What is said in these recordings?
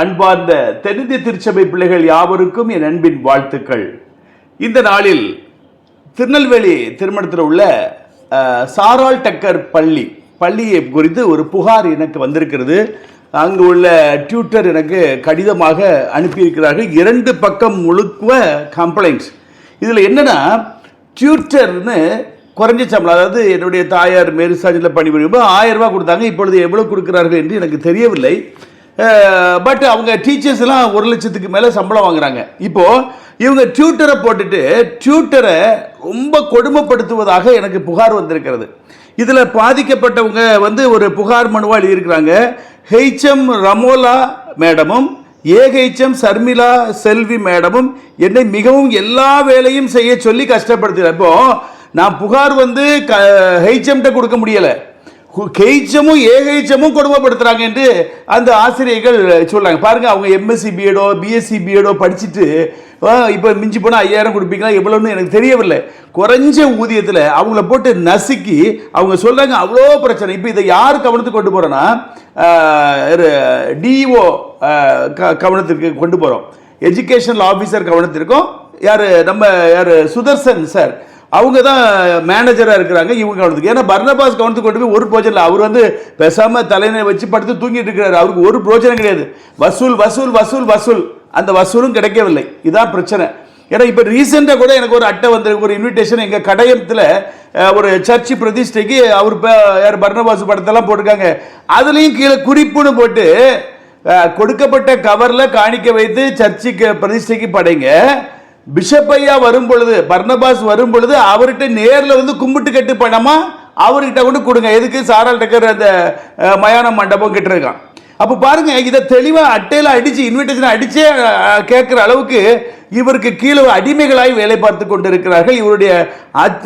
அன்பார்ந்த தென்னிந்திய திருச்சபை பிள்ளைகள் யாவருக்கும் என் அன்பின் வாழ்த்துக்கள். இந்த நாளில் திருநெல்வேலி திருமணத்தில் உள்ள சாரால் டக்கர் பள்ளி பள்ளியை குறித்து ஒரு புகார் எனக்கு வந்திருக்கிறது. அங்கு உள்ள டியூட்டர் எனக்கு கடிதமாக அனுப்பியிருக்கிறார்கள். இரண்டு பக்கம் முழுக்க கம்ப்ளைண்ட்ஸ் இதில் என்னென்னா டியூட்டர்னு குறைஞ்ச சம்பளம் அதாவது என்னுடைய தாயார் மேரிசாஜில் பணிபுரியும் ஆயிரம் ரூபா கொடுத்தாங்க. இப்பொழுது எவ்வளோ கொடுக்கிறார்கள் என்று எனக்கு தெரியவில்லை. பட் அவங்க டீச்சர்ஸ்லாம் ஒரு லட்சத்துக்கு மேலே சம்பளம் வாங்குறாங்க. இப்போது இவங்க டியூட்டரை போட்டுட்டு டியூட்டரை ரொம்ப கொடுமைப்படுத்துவதாக எனக்கு புகார் வந்திருக்கிறது. இதில் பாதிக்கப்பட்டவங்க வந்து ஒரு புகார் மனுவா எழுதியிருக்கிறாங்க. ஹெச்எம் ரமோலா மேடமும் ஏஹெச்எம் சர்மிளா செல்வி மேடமும் என்னை மிகவும் எல்லா வேலையும் செய்ய சொல்லி கஷ்டப்படுத்துகிறேன் நான் புகார் வந்து க ஹெச்எம்கிட்ட கொடுக்க முடியலை. கெய்ச்சமும் ஏகெய்ச்சமும் கொடுமைப்படுத்துறாங்க என்று அந்த ஆசிரியர்கள் சொல்றாங்க பாருங்க அவங்க எம்எஸ்சி பிஎடோ பிஎஸ்சி பிஎடோ படிச்சுட்டு இப்போ மிஞ்சி போனால் ஐயாயிரம் கொடுப்பீங்களா எவ்வளோன்னு எனக்கு தெரியவில்லை. குறைஞ்ச ஊதியத்தில் அவங்கள போட்டு நசுக்கி அவங்க சொல்கிறாங்க அவ்வளோ பிரச்சனை. இப்போ இதை யார் கவனத்துக்கு கொண்டு போகிறோன்னா டிஓ கவனத்திற்கு கொண்டு போகிறோம் எஜுகேஷனல் ஆஃபீஸர் கவனத்திற்கும் யார் நம்ம யார் சுதர்சன் சார் அவங்க தான் மேனேஜராக இருக்கிறாங்க இவங்க கவனத்துக்கு ஏன்னா பர்னபாஸ் கவனத்துக்கு கொண்டு போய் ஒரு பிரோஜனம் இல்லை அவர் வந்து பேசாமல் தலையினை வச்சு படுத்து தூங்கிட்டு இருக்கிறாரு. அவருக்கு ஒரு பிரோஜனம் கிடையாது. வசூல் வசூல் வசூல் வசூல். அந்த வசூலும் கிடைக்கவில்லை. இதான் பிரச்சனை. ஏன்னா இப்போ ரீசெண்டாக கூட எனக்கு ஒரு அட்டை வந்திருக்கு ஒரு இன்விடேஷன் எங்கள் கடையத்தில் ஒரு சர்ச்சு பிரதிஷ்டைக்கு அவர் யார் பர்னபாஸ் படத்தெல்லாம் போட்டிருக்காங்க. அதுலேயும் கீழே குறிப்புன்னு போட்டு கொடுக்கப்பட்ட கவரில் காணிக்க வைத்து சர்ச்சுக்கு பிரதிஷ்டைக்கு படைங்க. பிஷப் ஐயா வரும் பொழுது பர்னபாஸ் வரும் பொழுது அவர்கிட்ட நேரில் வந்து கும்பிட்டு கட்டு பணமா அவர்கிட்ட கொண்டு கொடுங்க. எதுக்கு சாரால் டக்கர் அந்த மயானம் மயான மண்டபம் கிட்டிருக்கான் அப்போ பாருங்க இதை தெளிவாக அட்டையில் அடித்து இன்விடேஷன் அடித்தே கேட்குற அளவுக்கு இவருக்கு கீழே அடிமைகளாய் வேலை பார்த்து கொண்டிருக்கிறார்கள். இவருடைய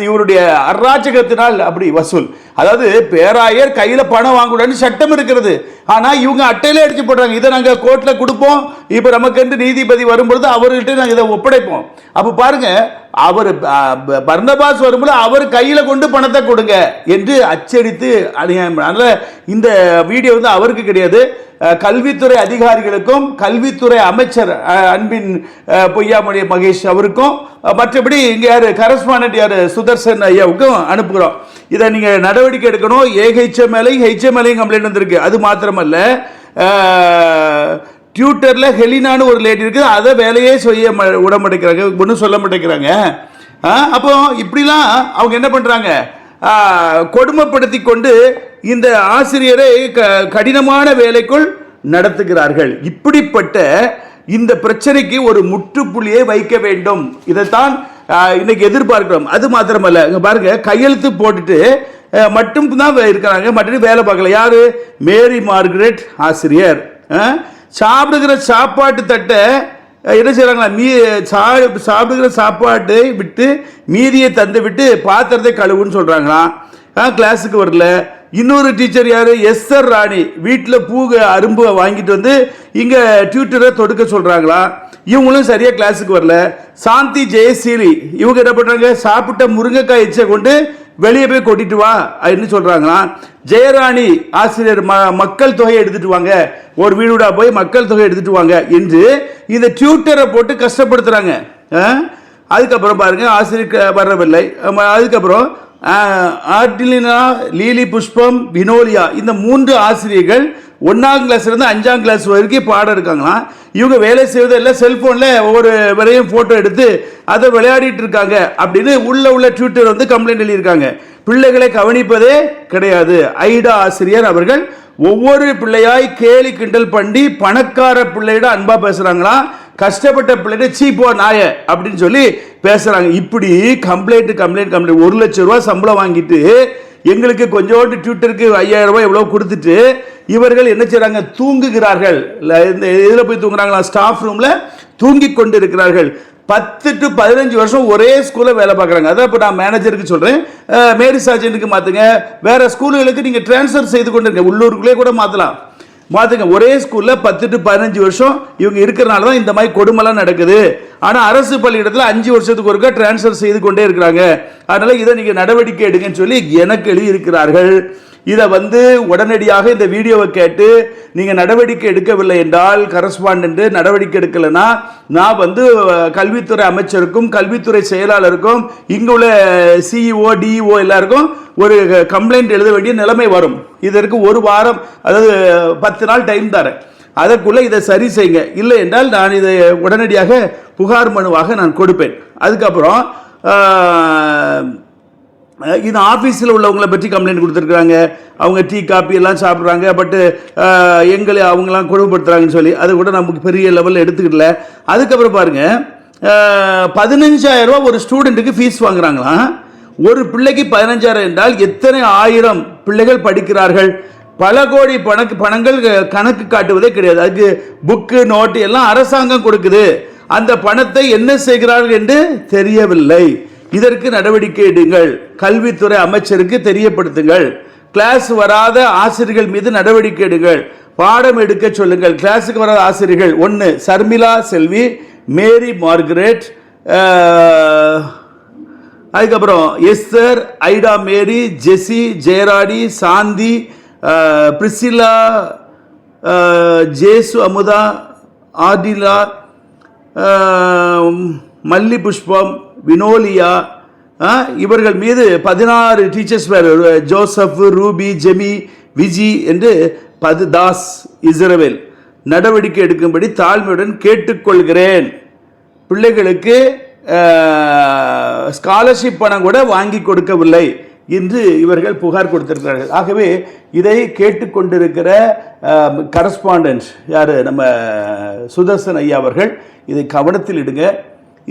இவருடைய அராஜகத்தினால் அப்படி வசூல். அதாவது பேராயர் கையில் பணம் வாங்கக்கூடாதுன்னு சட்டம் இருக்கிறது. ஆனால் இவங்க அட்டையில அடிச்சு போடுறாங்க. இதை நாங்கள் கோர்ட்டில் கொடுப்போம். இப்போ நமக்கு நீதிபதி வரும்பொழுது அவர்கிட்ட நாங்கள் இதை ஒப்படைப்போம். அப்போ பாருங்கள் அவர் பர்னபாஸ் வரும்போது அவர் கையில் கொண்டு பணத்தை கொடுங்க என்று அச்சடித்து அநியாயம் அதனால இந்த வீடியோ வந்து அவருக்கு கிடையாது. கல்வித்துறை அதிகாரிகளுக்கும் கல்வித்துறை அமைச்சர் அன்பின் பொய்யாமொழி மகேஷ் அவருக்கும் மற்றபடி இங்கே யார் கரஸ்பாண்டன்ட் யார் சுதர்சன் ஐயாவுக்கும் அனுப்புகிறோம். இதை நீங்கள் நடவடிக்கை எடுக்கணும். ஏஹெச்எம்எல்ஐ ஹெச்எம்எல்ஐ கம்ப்ளைண்ட் வந்திருக்கு. அது மாத்திரமல்ல. டியூட்டரில் ஹெலினான்னு ஒரு லேடி இருக்குது. அதை வேலையே செய்ய ம- விட மாட்டேங்கிறாங்க. ஒன்றும் சொல்ல மாட்டேங்கிறாங்க. அப்போ இப்படிலாம் அவங்க என்ன பண்ணுறாங்க கொடுமைப்படுத்தி கொண்டு இந்த ஆசிரியரை க- கடினமான வேலைக்குள் நடத்துகிறார்கள். இப்படிப்பட்ட இந்த பிரச்சனைக்கு ஒரு முற்றுப்புள்ளியை வைக்க வேண்டும். இதைத்தான் இன்னைக்கு எதிர்பார்க்கிறோம். அது மாத்திரமல்ல. இங்கே பாருங்க கையெழுத்து போட்டுட்டு மட்டும் தான் இருக்கிறாங்க. மற்றபடி வேலை பார்க்கல. யாரு? மேரி மார்கரெட் ஆசிரியர். ஆ சாப்பிடுகிற சாப்பாட்டு தட்டை என்ன செய்கிறாங்களா மீ சா சாப்பிடுகிற சாப்பாட்டை விட்டு மீதியை தந்து விட்டு பாத்திரத்தை கழுவுன்னு சொல்கிறாங்களாம் கிளாஸுக்கு வரல இன்னொரு டீச்சர் யார்? S R Rani. வீட்டில் பூக அரும்பு வாங்கிட்டு வந்து இங்கே டியூட்டரை தொடுக்க சொல்கிறாங்களா இவங்களும் சரியாக கிளாஸுக்கு வரல. சாந்தி ஜெயசீலி. இவங்க என்ன பண்ணுறாங்க சாப்பிட்ட முருங்கைக்காய் எச்சை கொண்டு வெளியே போய் கொட்டிட்டு வா அப்படின்னு சொல்கிறாங்களாம் ஜெயராணி ஆசிரியர் ம மக்கள் தொகையை எடுத்துட்டு வாங்க. ஒரு வீடுடா போய் மக்கள் தொகை எடுத்துட்டு வாங்க என்று இந்த டியூட்டரை போட்டு கஷ்டப்படுத்துகிறாங்க ஆ? அதுக்கப்புறம் பாருங்கள் ஆசிரியர் வரவில்லை அதுக்கப்புறம் ஆர்டிலினா லீலி புஷ்பம் வினோலியா இந்த மூன்று ஆசிரியர்கள் ஒன்றாம் கிளாஸ்லேருந்து அஞ்சாம் கிளாஸ் வரைக்கும் பாடம் இருக்காங்களாம். இவங்க வேலை செய்வது எல்லாம் செல்ஃபோனில் ஒவ்வொரு வரையும் ஃபோட்டோ எடுத்து அதை விளையாடிட்டு இருக்காங்க அப்படின்னு உள்ள உள்ள ட்விட்டர் வந்து கம்ப்ளைண்ட் எழுதியிருக்காங்க. பிள்ளைகளை கவனிப்பதே கிடையாது. ஐடா ஆசிரியர் அவர்கள் ஒவ்வொரு பிள்ளையாய் கேலி கிண்டல் பண்ணி பணக்கார பிள்ளையிட அன்பாக பேசுகிறாங்களாம் கஷ்டப்பட்ட பிள்ளைகிட்ட சீப்போ நாய அப்படின்னு சொல்லி பேசுறாங்க. இப்படி கம்ப்ளைண்ட் கம்ப்ளைண்ட் கம்ப்ளைண்ட் ஒரு லட்சம் ரூபா சம்பளம் வாங்கிட்டு எங்களுக்கு கொஞ்சோண்டு ட்விட்டருக்கு ஐயாயிரம் ரூபாய் எவ்வளோ கொடுத்துட்டு இவர்கள் என்ன செய்கிறாங்க தூங்குகிறார்கள். இந்த இதில் போய் தூங்குறாங்களா? ஸ்டாஃப் ரூமில் தூங்கி கொண்டு இருக்கிறார்கள் பத்து டு பதினஞ்சு வருஷம் ஒரே ஸ்கூலில் வேலை பார்க்குறாங்க. அதான் இப்போ நான் மேனேஜருக்கு சொல்கிறேன் மேரி சார்ஜனுக்கு மாற்றுங்க வேறு ஸ்கூலுகளுக்கு நீங்கள் ட்ரான்ஸ்ஃபர் செய்து கொண்டு இருங்க உள்ளூருக்குள்ளே கூட மாற்றலாம் பார்த்துங்க ஒரே ஸ்கூலில் பத்து டு பதினஞ்சு வருஷம் இவங்க இருக்கிறனால தான் இந்த மாதிரி கொடுமைலாம் நடக்குது. ஆனால் அரசு பள்ளியிடத்தில் அஞ்சு வருஷத்துக்கு ஒருக்கா ட்ரான்ஸ்ஃபர் செய்து கொண்டே இருக்கிறாங்க. அதனால் இதை நீங்கள் நடவடிக்கை எடுங்கன்னு சொல்லி எனக்கு எழுதி இருக்கிறார்கள் இதை வந்து உடனடியாக இந்த வீடியோவை கேட்டு நீங்கள் நடவடிக்கை எடுக்கவில்லை என்றால் கரஸ்பாண்டன்ட் நடவடிக்கை எடுக்கலைன்னா நான் வந்து கல்வித்துறை அமைச்சருக்கும் கல்வித்துறை செயலாளருக்கும் இங்கே உள்ள சிஇஓ டிஇஓ எல்லாருக்கும் ஒரு கம்ப்ளைண்ட் எழுத வேண்டிய நிலைமை வரும். இதற்கு ஒரு வாரம் அதாவது பத்து நாள் டைம் தரேன். அதற்குள்ளே இதை சரி செய்யுங்க. இல்லை என்றால் நான் இதை உடனடியாக புகார் மனுவாக நான் கொடுப்பேன். அதுக்கப்புறம் இது ஆஃபீஸில் உள்ளவங்களை பற்றி கம்ப்ளைண்ட் கொடுத்துருக்குறாங்க. அவங்க டீ காப்பி எல்லாம் சாப்பிட்றாங்க. பட்டு எங்களை அவங்களாம் கொடுமைப்படுத்துகிறாங்கன்னு சொல்லி அது கூட நமக்கு பெரிய லெவலில் எடுத்துக்கிடல. அதுக்கப்புறம் பாருங்கள் பதினஞ்சாயிரம் ரூபா ஒரு ஸ்டூடெண்ட்டுக்கு ஃபீஸ் வாங்குறாங்களாம். ஒரு பிள்ளைக்கு பதினஞ்சாயிரம் என்றால் எத்தனை ஆயிரம்? பிள்ளைகள் படிக்கிறார்கள். பல கோடி பணக்கு பணங்கள் கணக்கு காட்டுவதே கிடையாது. அதுக்கு புக்கு நோட்டு எல்லாம் அரசாங்கம் கொடுக்குது. அந்த பணத்தை என்ன செய்கிறார்கள் என்று தெரியவில்லை. இதற்கு நடவடிக்கை எடுங்கள். கல்வித்துறை அமைச்சருக்கு தெரியப்படுத்துங்கள். கிளாஸ் வராத ஆசிரியர்கள் மீது நடவடிக்கை எடுங்கள். பாடம் எடுக்க சொல்லுங்கள். கிளாஸுக்கு வராத ஆசிரியர்கள் ஒன்று சர்மிளா செல்வி மேரி மார்கரெட் அதுக்கப்புறம் எஸ்தர் ஐடா மேரி ஜெசி ஜெயராடி சாந்தி பிரிசிலா ஜேசு அமுதா ஆடிலா மல்லி புஷ்பம் வினோலியா இவர்கள் மீது பதினாறு டீச்சர்ஸ் பேர் ஜோசப் ரூபி ஜெமி விஜி என்று பது தாஸ் இஸ்ரவேல். நடவடிக்கை எடுக்கும்படி தாழ்மையுடன் கேட்டுக்கொள்கிறேன். பிள்ளைகளுக்கு ஸ்காலர்ஷிப் பணம் கூட வாங்கி கொடுக்கவில்லை என்று இவர்கள் புகார் கொடுத்திருக்கிறார்கள். ஆகவே இதை கேட்டுக்கொண்டிருக்கிற கரஸ்பாண்டன்ஸ் யார்? நம்ம சுதர்சன் ஐயா அவர்கள் இதை கவனத்தில் இடுங்க.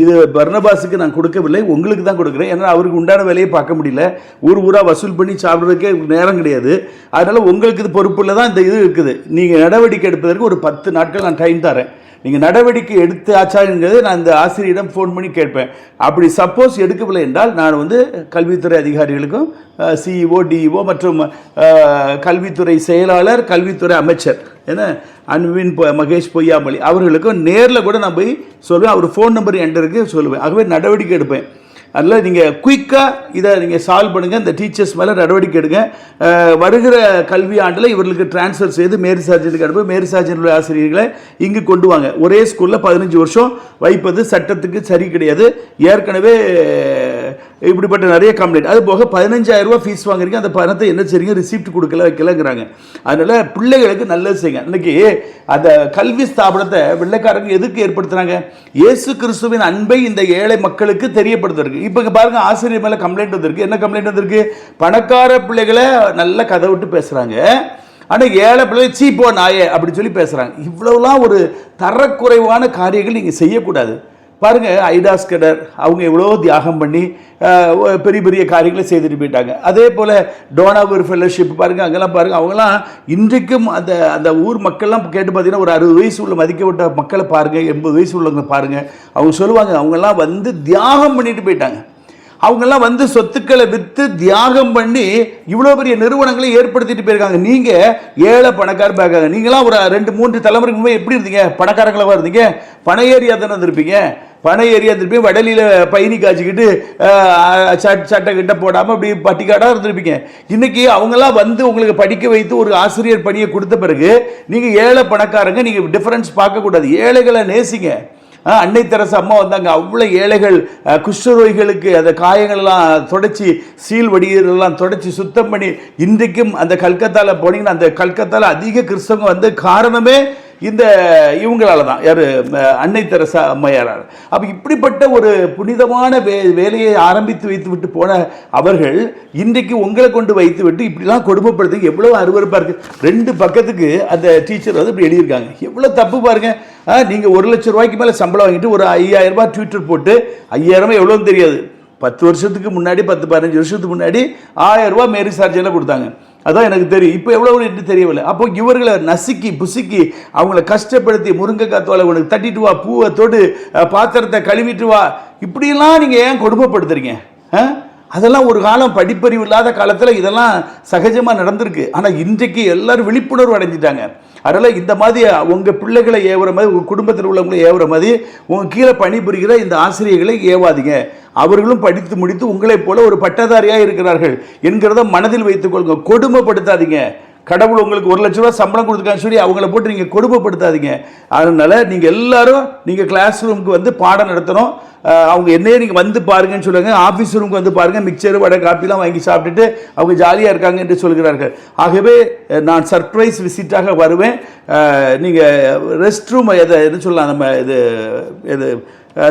இது பர்னபாஸுக்கு நான் கொடுக்கவில்லை உங்களுக்கு தான் கொடுக்குறேன். ஏன்னா அவருக்கு உண்டான வேலையை பார்க்க முடியல. ஊர் ஊராக வசூல் பண்ணி சாப்பிட்றதுக்கே நேரம் கிடையாது. அதனால் உங்களுக்கு இது பொறுப்பில் தான் இந்த இது இருக்குது. நீங்கள் நடவடிக்கை எடுப்பதற்கு ஒரு பத்து நாட்கள் நான் டைம் தரேன். நீங்கள் நடவடிக்கை எடுத்து ஆச்சாருங்கிறது நான் இந்த ஆசிரியரிடம் ஃபோன் பண்ணி கேட்பேன். அப்படி சப்போஸ் எடுக்கவில்லை என்றால் நான் வந்து கல்வித்துறை அதிகாரிகளுக்கும் சிஇஓ டிஇஓ மற்றும் கல்வித்துறை செயலாளர் கல்வித்துறை அமைச்சர் என்ன அன்பின் பொ- மகேஷ் பொய்யாமொழி அவர்களுக்கும் நேரில் கூட நான் போய் சொல்லுவேன் அவர் ஃபோன் நம்பர் என்கிட்ட இருக்கு சொல்லுவேன். ஆகவே நடவடிக்கை எடுப்பேன். அதில் நீங்கள் குயிக்காக இதை நீங்கள் சால்வ் பண்ணுங்கள் இந்த டீச்சர்ஸ் மேலே நடவடிக்கை எடுங்க. வருகிற கல்வி ஆண்டில் இவர்களுக்கு ட்ரான்ஸ்ஃபர் செய்து மேரி சார்ஜனுக்கு அனுப்பி மேரி சார்ஜன் ஆசிரியர்களை இங்கு கொண்டு வாங்க. ஒரே ஸ்கூலில் பதினஞ்சு வருஷம் வைப்பது சட்டத்துக்கு சரி கிடையாது. ஏற்கனவே இப்படிப்பட்ட நிறைய கம்ப்ளைண்ட் அது போக பதினஞ்சாயிரம் ரூபா ஃபீஸ் வாங்குறீங்க அந்த பணத்தை என்ன செய்றீங்க? ரிசிப்ட் கொடுக்கல வைக்கலங்கிறாங்க. அதனால் பிள்ளைகளுக்கு நல்லது செய்யுங்க. இன்னைக்கு அந்த கல்வி ஸ்தாபனத்தை வெள்ளைக்காரங்க எதுக்கு ஏற்படுத்துறாங்க? இயேசு கிறிஸ்துவின் அன்பை இந்த ஏழை மக்களுக்கு தெரியப்படுத்துறதுக்கு. இப்போ இங்க பாருங்க ஆசிரியர் மேலே கம்ப்ளைண்ட் வந்திருக்கு. என்ன கம்ப்ளைண்ட் வந்திருக்கு? பணக்கார பிள்ளைகளை நல்ல கதை விட்டு பேசுகிறாங்க ஆனால் ஏழை பிள்ளை சீ போ நாயே அப்படின்னு சொல்லி பேசுகிறாங்க இவ்வளவுலாம் ஒரு தரக்குறைவான காரியங்கள் நீங்கள் செய்யக்கூடாது. பாருங்க ஐடாஸ் கடர் அவங்க எவ்வளோ தியாகம் பண்ணி பெரிய பெரிய காரியங்களை செய்துட்டு போயிட்டாங்க. அதே போல் டோனாவூர் ஃபெல்லோஷிப் பாருங்கள் அங்கெல்லாம் பாருங்கள் அவங்களாம் இன்றைக்கும் அந்த அந்த ஊர் மக்கள்லாம் கேட்டு பார்த்தீங்கன்னா ஒரு அறுபது வயசு உள்ள மதிக்கப்பட்ட மக்களை பாருங்கள் எண்பது வயசு உள்ளவங்க பாருங்கள் அவங்க சொல்லுவாங்க அவங்கெல்லாம் வந்து தியாகம் பண்ணிட்டு போயிட்டாங்க. அவங்கெல்லாம் வந்து சொத்துக்களை விற்று தியாகம் பண்ணி இவ்வளோ பெரிய நிறுவனங்களை ஏற்படுத்திட்டு போயிருக்காங்க. நீங்கள் ஏழை பணக்கார பார்க்காங்க நீங்களாம் ஒரு ரெண்டு மூன்று தலைமுறைக்கு முன்பே எப்படி இருந்தீங்க? பணக்காரங்களாக இருந்தீங்க? பண ஏரியா தானே இருந்திருப்பீங்க. பனை ஏரியா இருந்திருப்பீங்க வடலியில் பயணி காய்ச்சிக்கிட்டு சட் சட்டை கிட்ட போடாமல் அப்படி பட்டிக்காடாக இருந்திருப்பீங்க. இன்னைக்கு அவங்களாம் வந்து உங்களுக்கு படிக்க வைத்து ஒரு ஆசிரியர் பணியை கொடுத்த பிறகு நீங்கள் ஏழை பணக்காரங்க நீங்கள் டிஃபரன்ஸ் பார்க்கக்கூடாது. ஏழைகளை நேசிங்க. அன்னை தெரசு அம்மா வந்தாங்க. அவ்வளோ ஏழைகள் குஷ்டரோய்களுக்கு குஷ்டரோகிகளுக்கு அந்த காயங்கள்லாம் தொடச்சி சீல் வடிகளெல்லாம் தொடச்சி சுத்தம் பண்ணி இன்றைக்கும் அந்த கல்கத்தாவில் போனீங்கன்னா அந்த கல்கத்தாவில் அதிக கிறிஸ்தவங்க வந்து காரணமே இந்த இவங்களால தான் யார் அன்னை தெரசா அம்மையாரால். அப்போ இப்படிப்பட்ட ஒரு புனிதமான வே வேலையை ஆரம்பித்து வைத்து விட்டு போன அவர்கள் இன்றைக்கு உங்களை கொண்டு வைத்து விட்டு இப்படிலாம் கொடுமைப்படுத்து எவ்வளோ அருவருப்பாக இருக்குது ரெண்டு பக்கத்துக்கு அந்த டீச்சர் வந்து இப்படி எழுதியிருக்காங்க. எவ்வளோ தப்பு பாருங்க. நீங்கள் ஒரு லட்சம் ரூபாய்க்கு மேலே சம்பளம் வாங்கிட்டு ஒரு ஐயாயிரம் ரூபாய் ட்விட்டர் போட்டு ஐயாயிரமா எவ்வளோன்னு தெரியாது. பத்து வருஷத்துக்கு முன்னாடி பத்து பதினஞ்சு வருஷத்துக்கு முன்னாடி ஆயிரம் ரூபாய் மேரி சார்ஜெல்லாம் கொடுத்தாங்க. அதான் எனக்கு தெரியும். இப்போ எவ்வளோ என்று தெரியவில்லை. அப்போ இவர்களை நசுக்கி புசுக்கி அவங்கள கஷ்டப்படுத்தி முருங்கைக்காய் தோலை உனக்கு தட்டிட்டு வா பூவை தொடு பாத்திரத்தை கழுவிட்டு வா. இப்படியெல்லாம் நீங்கள் ஏன் கொடுமைப்படுத்துறீங்க? ஆ? அதெல்லாம் ஒரு காலம் படிப்பறிவு இல்லாத காலத்தில் இதெல்லாம் சகஜமாக நடந்திருக்கு. ஆனால் இன்றைக்கு எல்லோரும் விழிப்புணர்வு அடைஞ்சிட்டாங்க. அதனால் இந்த மாதிரி உங்கள் பிள்ளைகளை ஏவுற மாதிரி உங்கள் குடும்பத்தில் உள்ளவங்களை ஏவுற மாதிரி உங்கள் கீழே பணிபுரிகிற இந்த ஆசிரியர்களை ஏவாதீங்க. அவர்களும் படித்து முடித்து உங்களைப் போல ஒரு பட்டதாரியாக இருக்கிறார்கள் என்கிறத மனதில் வைத்துக்கொள்ளுங்க கொடுமைப்படுத்தாதீங்க. கடவுள் உங்களுக்கு ஒரு லட்ச ரூபா சம்பளம் கொடுத்துருக்கான்னு சொல்லி அவங்கள போட்டு நீங்கள் கொடுமைப்படுத்தாதீங்க. அதனால் நீங்கள் எல்லாரும் நீங்கள் கிளாஸ் ரூமுக்கு வந்து பாடம் நடத்தணும். அவங்க என்னையே நீங்கள் வந்து பாருங்கன்னு சொல்லுங்கள் ஆஃபீஸ் ரூமுக்கு வந்து பாருங்கள் மிக்சர் வடை காப்பிலாம் வாங்கி சாப்பிட்டுட்டு அவங்க ஜாலியாக இருக்காங்க என்று சொல்கிறார்கள். ஆகவே நான் சர்ப்ரைஸ் விசிட்டாக வருவேன். நீங்கள் ரெஸ்ட் ரூம் எதை எது சொல்லலாம் நம்ம இது இது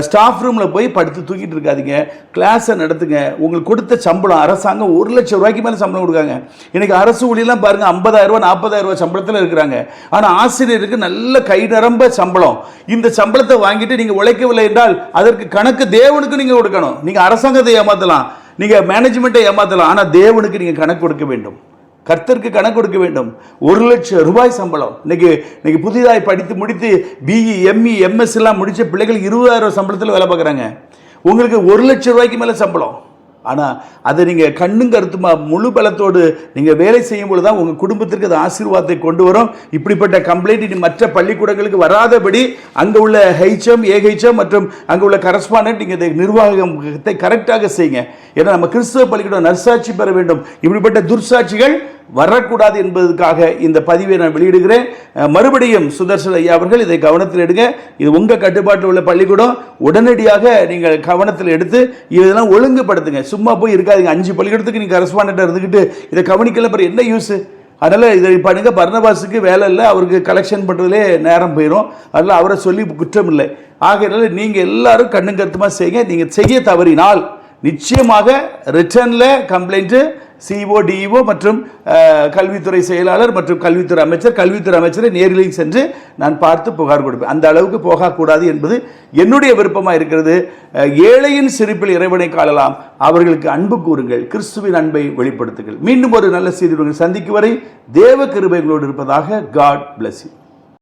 ஸ்டாஃப் ரூமில் போய் படுத்து தூக்கிட்டு இருக்காதீங்க. கிளாஸை நடத்துங்க. உங்களுக்கு கொடுத்த சம்பளம் அரசாங்கம் ஒரு லட்சம் ரூபாய்க்கு மேலே சம்பளம் கொடுக்காங்க. இன்றைக்கி அரசு ஊழியெல்லாம் பாருங்கள் ஐம்பதாயிரம் ரூபா சம்பளத்தில் இருக்கிறாங்க. ஆனால் ஆசிரியருக்கு நல்ல கை நிரம்ப சம்பளம். இந்த சம்பளத்தை வாங்கிட்டு நீங்கள் உழைக்கவில்லை என்றால் அதற்கு கணக்கு தேவனுக்கு நீங்கள் கொடுக்கணும். நீங்கள் அரசாங்கத்தை ஏமாற்றலாம் நீங்கள் மேனேஜ்மெண்ட்டை ஏமாற்றலாம் ஆனால் தேவனுக்கு நீங்கள் கணக்கு கொடுக்க வேண்டும். கர்த்தருக்கு கணக்கு கொடுக்க வேண்டும். ஒரு லட்சம் ரூபாய் சம்பளம். இன்னைக்கு இன்னைக்கு புதிதாக படித்து முடித்து பிஇ எம்இ எம்எஸ் எல்லாம் முடித்த பிள்ளைகள் இருபதாயிரம் சம்பளத்தில் வேலை பார்க்குறாங்க. உங்களுக்கு ஒரு லட்சம் ரூபாய்க்கு மேலே சம்பளம். ஆனால் அதை நீங்கள் கண்ணும் கருத்துமா முழு பலத்தோடு நீங்கள் வேலை செய்யும் பொழுது தான் உங்கள் குடும்பத்திற்கு அது ஆசீர்வாதத்தை கொண்டு வரும். இப்படிப்பட்ட கம்ப்ளைண்ட் இனி மற்ற பள்ளிக்கூடங்களுக்கு வராதபடி அங்கே உள்ள ஹெச்எம் ஏஹெச்எம் மற்றும் அங்கே உள்ள கரஸ்பாண்டன்ட் நீங்கள் இதை நிர்வாகத்தை கரெக்டாக செய்யுங்க. ஏன்னா நம்ம கிறிஸ்தவ பள்ளிக்கூடம் நர்சாட்சி பெற வேண்டும். இப்படிப்பட்ட துர்சாட்சிகள் வரக்கூடாது என்பதற்காக இந்த பதிவை நான் வெளியிடுகிறேன். மறுபடியும் சுதர்சன் ஐயா அவர்கள் இதை கவனத்தில் எடுங்க. இது உங்கள் கட்டுப்பாட்டில் உள்ள பள்ளிக்கூடம். உடனடியாக நீங்கள் கவனத்தில் எடுத்து இதெல்லாம் ஒழுங்குபடுத்துங்க. சும்மா போய் இருக்காதுங்க. அஞ்சு பள்ளிக்கூடத்துக்கு நீங்கள் கரஸ்பாண்டாக இருந்துக்கிட்டு இதை கவனிக்கல அப்புறம் என்ன யூஸு அதனால் இதை பண்ணுங்க. பர்ணபாஸுக்கு வேலை இல்லை. அவருக்கு கலெக்ஷன் பண்ணுறதுலே நேரம் போயிடும் அதனால் அவரை சொல்லி குற்றம் இல்லை. ஆகையினால நீங்கள் எல்லாரும் கண்ணுங்கருத்துமாக செய்யுங்க நீங்கள் செய்ய தவறினால் நிச்சயமாக ரிட்டர்னில் கம்ப்ளைண்ட்டு சிஇஓ டிஇஓ மற்றும் கல்வித்துறை செயலாளர் மற்றும் கல்வித்துறை அமைச்சர். கல்வித்துறை அமைச்சரை நேரில் சென்று நான் பார்த்து புகார் கொடுப்பேன். அந்த அளவுக்கு போகக்கூடாது என்பது என்னுடைய விருப்பமாக இருக்கிறது. ஏழையின் சிரிப்பில் இறைவனை காணலாம். அவர்களுக்கு அன்பு கூறுங்கள். கிறிஸ்துவின் அன்பை வெளிப்படுத்துங்கள். மீண்டும் ஒரு நல்ல செய்தியுடன் சந்திக்கும் வரை தேவ கிருபைகளோடு இருப்பதாக காட் பிளஸ் யூ